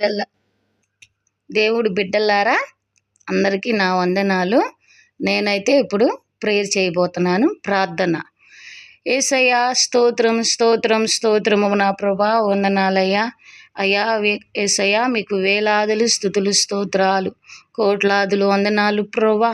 బిడ్డల దేవుడు బిడ్డలారా అందరికీ నా వందనాలు. నేనైతే ఇప్పుడు ప్రేయర్ చేయబోతున్నాను. ప్రార్థన. ఏసయ్యా స్తోత్రం స్తోత్రం స్తోత్రము నా ప్రభా వందనాలయ్యా. అయ్యా ఏసయ్యా మీకు వేలాదులు స్థుతులు స్తోత్రాలు కోట్లాదులు వందనాలు ప్రభా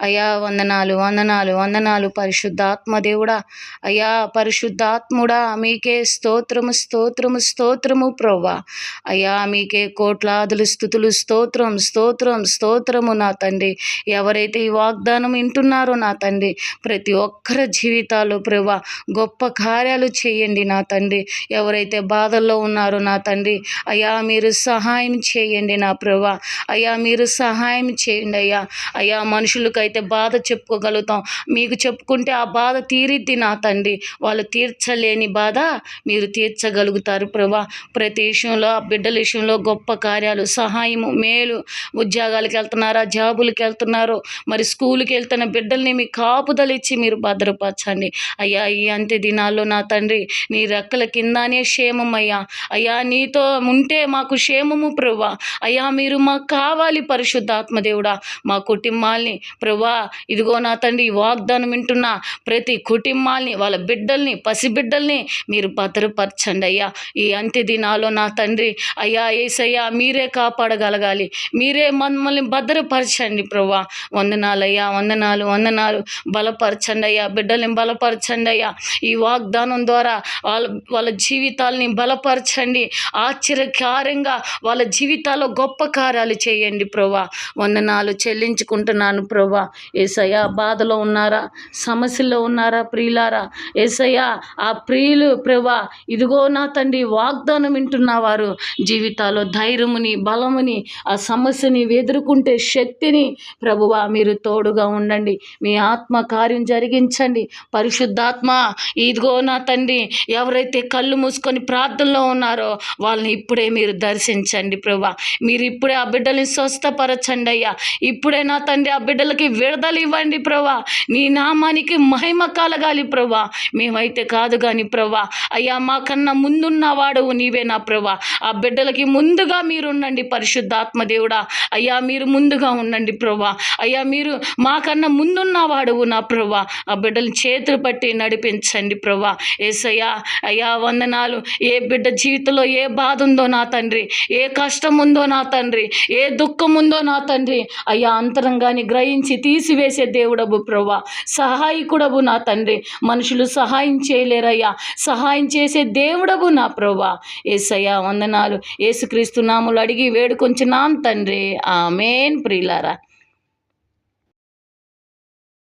అయ్యా వందనాలు వందనాలు వందనాలు పరిశుద్ధాత్మ దేవుడా. అయ్యా పరిశుద్ధాత్ముడా మీకే స్తోత్రము స్తోత్రము స్తోత్రము ప్రభా అయ్యా మీకే కోట్లాదులు స్థుతులు స్తోత్రం స్తోత్రం స్తోత్రము నా తండ్రి. ఎవరైతే ఈ వాగ్దానం వింటున్నారో నా తండ్రి ప్రతి ఒక్కరి జీవితాలు ప్రభా గొప్ప కార్యాలు చేయండి నా తండ్రి. ఎవరైతే బాధల్లో ఉన్నారో నా తండ్రి అయ్యా మీరు సహాయం చేయండి నా ప్రభా. అయ్యా మీరు సహాయం చేయండి అయ్యా. అయ్యా మనుషులకైతే బాధ చెప్పుకోగలుగుతాం. మీకు చెప్పుకుంటే ఆ బాధ తీరిద్ది నా తండ్రి. వాళ్ళు తీర్చలేని బాధ మీరు తీర్చగలుగుతారు ప్రభా. ప్రతి విషయంలో ఆ బిడ్డల విషయంలో గొప్ప కార్యాలు సహాయము మేలు. ఉద్యోగాలకు వెళ్తున్నారా జాబులకు వెళ్తున్నారో మరి స్కూల్కి వెళ్తున్న బిడ్డల్ని మీ కాపుదలిచ్చి మీరు భద్రపరచండి. అయ్యా ఈ అంత్య దినాల్లో నా తండ్రి నీ రెక్కల కిందనే క్షేమం అయ్యా. అయ్యా నీతో ఉంటే మాకు క్షేమము ప్రభా. అయ్యా మీరు మాకు కావాలి పరిశుద్ధాత్మ దేవుడా. మా కుటుంబాల్ని ప్రభా ఇదిగో నా తండ్రి ఈ వాగ్దానం వింటున్న ప్రతి కుటుంబాల్ని వాళ్ళ బిడ్డల్ని పసిబిడ్డల్ని మీరు భద్రపరచండి అయ్యా. ఈ అంత్య దినాల్లో నా తండ్రి అయ్యా ఏసయ్యా మీరే కాపాడగలగాలి. మీరే మమ్మల్ని భద్రపరచండి ప్రభా. వందనాలయ్యా వందనాలు వందనాలు. బలపరచండి అయ్యా బిడ్డల్ని బలపరచండి అయ్యా. ఈ వాగ్దానం ద్వారా వాళ్ళ వాళ్ళ జీవితాలని బలపరచండి. ఆశ్చర్యకారంగా వాళ్ళ జీవితాల్లో గొప్ప కార్యాలు చేయండి ప్రభా. వందనాలు చెల్లించుకుంటున్నాను ప్రభా. ఏసయ్యా బాధలో ఉన్నారా? సమస్యల్లో ఉన్నారా ప్రియులారా? ఏసయ్యా ఆ ప్రియులు ప్రభా ఇదిగో నా తండ్రి వాగ్దానం వింటున్నవారు జీవితాల్లో ధైర్యముని బలముని ఆ సమస్యని ఎదుర్కొంటే శక్తిని ప్రభువా మీరు తోడుగా ఉండండి. మీ ఆత్మ కార్యం జరిగించండి. పరిశుద్ధాత్మ ఇదిగో నా తండ్రి ఎవరైతే కళ్ళు మూసుకొని ప్రార్థనలో ఉన్నారో వాళ్ళని ఇప్పుడే మీరు దర్శించండి ప్రభా. మీరు ఇప్పుడే ఆ బిడ్డల్ని స్వస్థపరచండి అయ్యా. ఇప్పుడే నా తండ్రి ఆ బిడ్డలకి విడుదల ఇవ్వండి ప్రభా. నీ నామానికి మహిమ కలగాలి ప్రభా. మేమైతే కాదు కానీ ప్రభా అయ్యా మాకన్నా ముందున్నవాడు నీవే నా ప్రభా. ఆ బిడ్డలకి ముందుగా మీరు ఉండండి పరిశుద్ధాత్మ దేవుడా. అయ్యా మీరు ముందుగా ఉండండి ప్రభా. అయ్యా మీరు మాకన్నా ముందున్నవాడు నా ప్రభా. ఆ బిడ్డలు చేతులు పట్టి నడిపించండి ప్రభా. ఏసయ్యా అయ్యా వందనాలు. ఏ బిడ్డ జీవితంలో ఏ బాధ ఉందో నా తండ్రి? ఏ కష్టం ఉందో నా తండ్రి? ఏ దుఃఖం ఉందో నా తండ్రి? అయ్యా అంతరంగాన్ని గ్రహించి తీసివేసే దేవుడబు ప్రభా సహాయకుడబు నా తండ్రి. మనుషులు సహాయం చేయలేరయ్యా. సహాయం చేసే దేవుడబు నా ప్రభా ఏసయ్యా వందనాలు. ఏసుక్రీస్తు నాములు అడిగి వేడుకొంచున్నాం తండ్రి. ఆమెన్. ప్రియులారా